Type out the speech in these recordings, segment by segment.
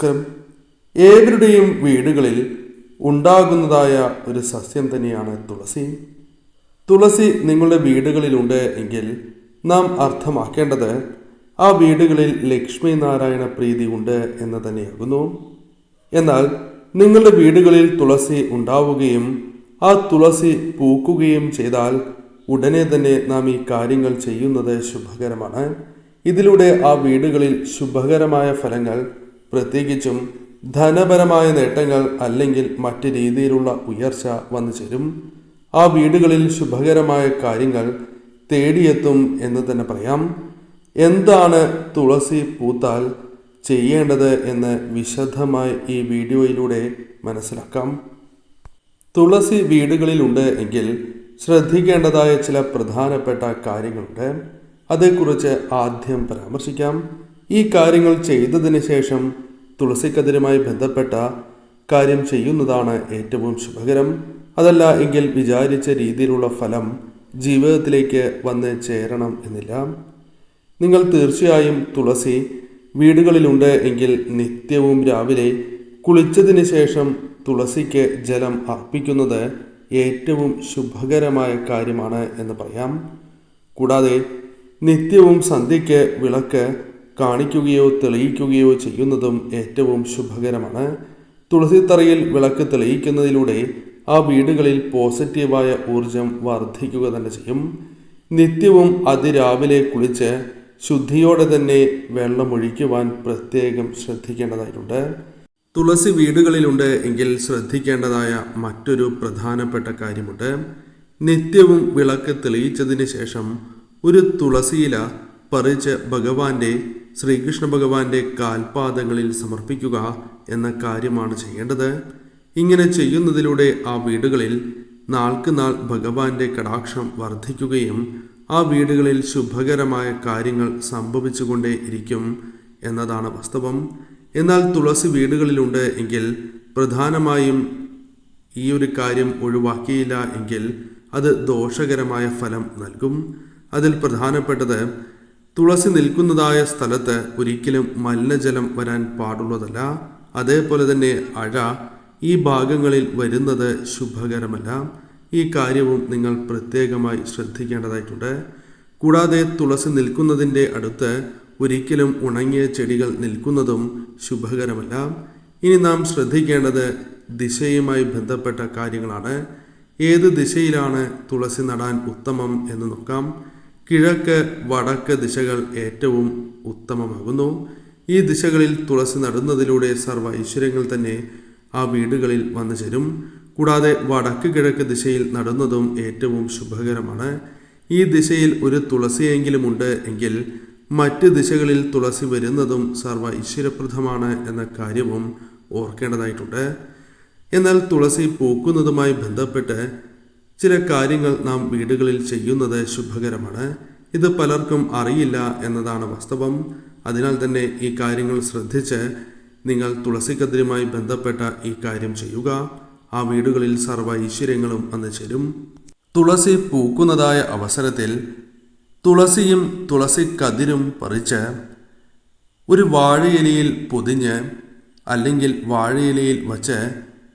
നമസ്കാരം ഏവരുടെയും വീടുകളിൽ ഉണ്ടാകുന്നതായ ഒരു സസ്യം തന്നെയാണ് തുളസി. തുളസി നിങ്ങളുടെ വീടുകളിലുണ്ട് എങ്കിൽ നാം അർത്ഥമാക്കേണ്ടത് ആ വീടുകളിൽ ലക്ഷ്മി നാരായണ പ്രീതി ഉണ്ട് എന്ന് തന്നെയാകുന്നു. എന്നാൽ നിങ്ങളുടെ വീടുകളിൽ തുളസി ഉണ്ടാവുകയും ആ തുളസി പൂക്കുകയും ചെയ്താൽ ഉടനെ തന്നെ നാം ഈ കാര്യങ്ങൾ ചെയ്യുന്നത് ശുഭകരമാണ്. ഇതിലൂടെ ആ വീടുകളിൽ ശുഭകരമായ ഫലങ്ങൾ പ്രത്യേകിച്ചും ധനപരമായ നേട്ടങ്ങൾ അല്ലെങ്കിൽ മറ്റ് രീതിയിലുള്ള ഉയർച്ച വന്നു ചേരും. ആ വീടുകളിൽ ശുഭകരമായ കാര്യങ്ങൾ തേടിയെത്തും എന്ന് തന്നെ പറയാം. എന്താണ് തുളസി പൂത്താൽ ചെയ്യേണ്ടത് എന്ന് വിശദമായി ഈ വീഡിയോയിലൂടെ മനസ്സിലാക്കാം. തുളസി വീടുകളിലുണ്ട് എങ്കിൽ ശ്രദ്ധിക്കേണ്ടതായ ചില പ്രധാനപ്പെട്ട കാര്യങ്ങളുണ്ട്. അതേക്കുറിച്ച് ആദ്യം പരാമർശിക്കാം. ഈ കാര്യങ്ങൾ ചെയ്തതിന് ശേഷം തുളസിക്കതിരുമായി ബന്ധപ്പെട്ട കാര്യം ചെയ്യുന്നതാണ് ഏറ്റവും ശുഭകരം. അതല്ല എങ്കിൽ വിചാരിച്ച രീതിയിലുള്ള ഫലം ജീവിതത്തിലേക്ക് വന്ന് ചേരണം എന്നില്ല. നിങ്ങൾ തീർച്ചയായും തുളസി വീടുകളിലുണ്ട് എങ്കിൽ നിത്യവും രാവിലെ കുളിച്ചതിന് ശേഷം തുളസിക്ക് ജലം അർപ്പിക്കുന്നത് ഏറ്റവും ശുഭകരമായ കാര്യമാണ് എന്ന് പറയാം. കൂടാതെ നിത്യവും സന്ധ്യയ്ക്ക് വിളക്ക് കാണിക്കുകയോ തെളിയിക്കുകയോ ചെയ്യുന്നതും ഏറ്റവും ശുഭകരമാണ്. തുളസിത്തറയിൽ വിളക്ക് തെളിയിക്കുന്നതിലൂടെ ആ വീടുകളിൽ പോസിറ്റീവായ ഊർജം വർദ്ധിക്കുക തന്നെ ചെയ്യും. നിത്യവും അതിരാവിലെ കുളിച്ച് ശുദ്ധിയോടെ തന്നെ വെള്ളമൊഴിക്കുവാൻ പ്രത്യേകം ശ്രദ്ധിക്കേണ്ടതായിട്ടുണ്ട്. തുളസി വീടുകളിലുണ്ട് എങ്കിൽ ശ്രദ്ധിക്കേണ്ടതായ മറ്റൊരു പ്രധാനപ്പെട്ട കാര്യമുണ്ട്. നിത്യവും വിളക്ക് തെളിയിച്ചതിന് ശേഷം ഒരു തുളസിയില പറിച്ച് ഭഗവാന്റെ ശ്രീകൃഷ്ണ ഭഗവാന്റെ കാൽപാദങ്ങളിൽ സമർപ്പിക്കുക എന്ന കാര്യമാണ് ചെയ്യേണ്ടത്. ഇങ്ങനെ ചെയ്യുന്നതിലൂടെ ആ വീടുകളിൽ നാൾക്ക് നാൾ ഭഗവാന്റെ കടാക്ഷം വർദ്ധിക്കുകയും ആ വീടുകളിൽ ശുഭകരമായ കാര്യങ്ങൾ സംഭവിച്ചുകൊണ്ടേ ഇരിക്കും എന്നതാണ് വാസ്തവം. എന്നാൽ തുളസി വീടുകളിലുണ്ട് എങ്കിൽ പ്രധാനമായും ഈ ഒരു കാര്യം ഒഴിവാക്കിയില്ല എങ്കിൽ അത് ദോഷകരമായ ഫലം നൽകും. അതിൽ പ്രധാനപ്പെട്ടത് തുളസി നിൽക്കുന്നതായ സ്ഥലത്ത് ഒരിക്കലും മലിനജലം വരാൻ പാടുള്ളതല്ല. അതേപോലെ തന്നെ അഴ ഈ ഭാഗങ്ങളിൽ വരുന്നത് ശുഭകരമല്ല. ഈ കാര്യവും നിങ്ങൾ പ്രത്യേകമായി ശ്രദ്ധിക്കേണ്ടതായിട്ടുണ്ട്. കൂടാതെ തുളസി നിൽക്കുന്നതിന്റെ അടുത്ത് ഒരിക്കലും ഉണങ്ങിയ ചെടികൾ നിൽക്കുന്നതും ശുഭകരമല്ല. ഇനി നാം ശ്രദ്ധിക്കേണ്ടത് ദിശയുമായി ബന്ധപ്പെട്ട കാര്യങ്ങളാണ്. ഏത് ദിശയിലാണ് തുളസി നടാൻ ഉത്തമം എന്ന് നോക്കാം. കിഴക്ക് വടക്ക് ദിശകൾ ഏറ്റവും ഉത്തമമാകുന്നു. ഈ ദിശകളിൽ തുളസി നടുന്നതിലൂടെ സർവ ഐശ്വര്യങ്ങൾ തന്നെ ആ വീടുകളിൽ വന്നു ചേരും. കൂടാതെ വടക്ക് കിഴക്ക് ദിശയിൽ നടുന്നതും ഏറ്റവും ശുഭകരമാണ്. ഈ ദിശയിൽ ഒരു തുളസിയെങ്കിലും ഉണ്ട് എങ്കിൽ മറ്റ് ദിശകളിൽ തുളസി വരുന്നതും സർവ ഐശ്വര്യപ്രദമാണ് എന്ന കാര്യവും ഓർക്കേണ്ടതായിട്ടുണ്ട്. എന്നാൽ തുളസി പൂക്കുന്നതുമായി ബന്ധപ്പെട്ട് ചില കാര്യങ്ങൾ നാം വീടുകളിൽ ചെയ്യുന്നത് ശുഭകരമാണ്. ഇത് പലർക്കും അറിയില്ല എന്നതാണ് വാസ്തവം. അതിനാൽ തന്നെ ഈ കാര്യങ്ങൾ ശ്രദ്ധിച്ച് നിങ്ങൾ തുളസിക്കതിരുമായി ബന്ധപ്പെട്ട ഈ കാര്യം ചെയ്യുക. ആ വീടുകളിൽ സർവ ഐശ്വര്യങ്ങളും വന്നു ചേരും. തുളസി പൂക്കുന്നതായ അവസരത്തിൽ തുളസിയും തുളസി കതിരും പറിച്ച് ഒരു വാഴയിലയിൽ പൊതിഞ്ഞ് അല്ലെങ്കിൽ വാഴയിലയിൽ വച്ച്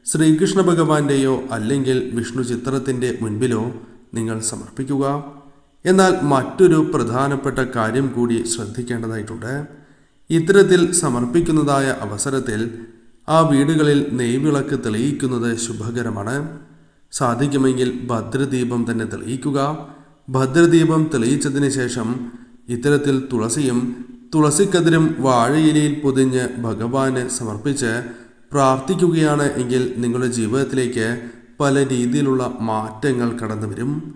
ശ്രീകൃഷ്ണ ഭഗവാന്റെയോ അല്ലെങ്കിൽ വിഷ്ണു ചിത്രത്തിന്റെ മുൻപിലോ നിങ്ങൾ സമർപ്പിക്കുക. എന്നാൽ മറ്റൊരു പ്രധാനപ്പെട്ട കാര്യം കൂടി ശ്രദ്ധിക്കേണ്ടതായിട്ടുണ്ട്. ഇത്തരത്തിൽ സമർപ്പിക്കുന്നതായ അവസരത്തിൽ ആ വീടുകളിൽ നെയ്വിളക്ക് തെളിയിക്കുന്നത് ശുഭകരമാണ്. സാധിക്കുമെങ്കിൽ ഭദ്രദീപം തന്നെ തെളിയിക്കുക. ഭദ്രദീപം തെളിയിച്ചതിന് ശേഷം ഇത്തരത്തിൽ തുളസിയും തുളസിക്കതിരും വാഴയിലയിൽ പൊതിഞ്ഞ് ഭഗവാന് സമർപ്പിച്ച് പ്രാർത്ഥിക്കുകയാണ് എങ്കിൽ നിങ്ങളുടെ ജീവിതത്തിലേക്ക് പല രീതിയിലുള്ള മാറ്റങ്ങൾ കടന്നു വരും.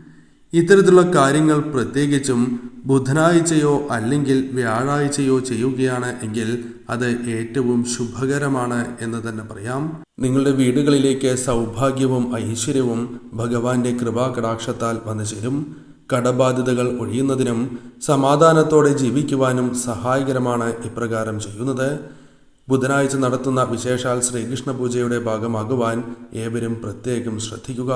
ഇത്തരത്തിലുള്ള കാര്യങ്ങൾ പ്രത്യേകിച്ചും ബുധനാഴ്ചയോ അല്ലെങ്കിൽ വ്യാഴാഴ്ചയോ ചെയ്യുകയാണ് എങ്കിൽ അത് ഏറ്റവും ശുഭകരമാണ് എന്ന് തന്നെ പറയാം. നിങ്ങളുടെ വീടുകളിലേക്ക് സൗഭാഗ്യവും ഐശ്വര്യവും ഭഗവാന്റെ കൃപാകടാക്ഷത്താൽ വന്നു ചേരും. കടബാധ്യതകൾ ഒഴിയുന്നതിനും സമാധാനത്തോടെ ജീവിക്കുവാനും സഹായകരമാണ് ഇപ്രകാരം ചെയ്യുന്നത്. ബുധനാഴ്ച നടത്തുന്ന വിശേഷാൽ ശ്രീകൃഷ്ണ പൂജയുടെ ഭാഗമാകുവാൻ ഏവരും പ്രത്യേകം ശ്രദ്ധിക്കുക.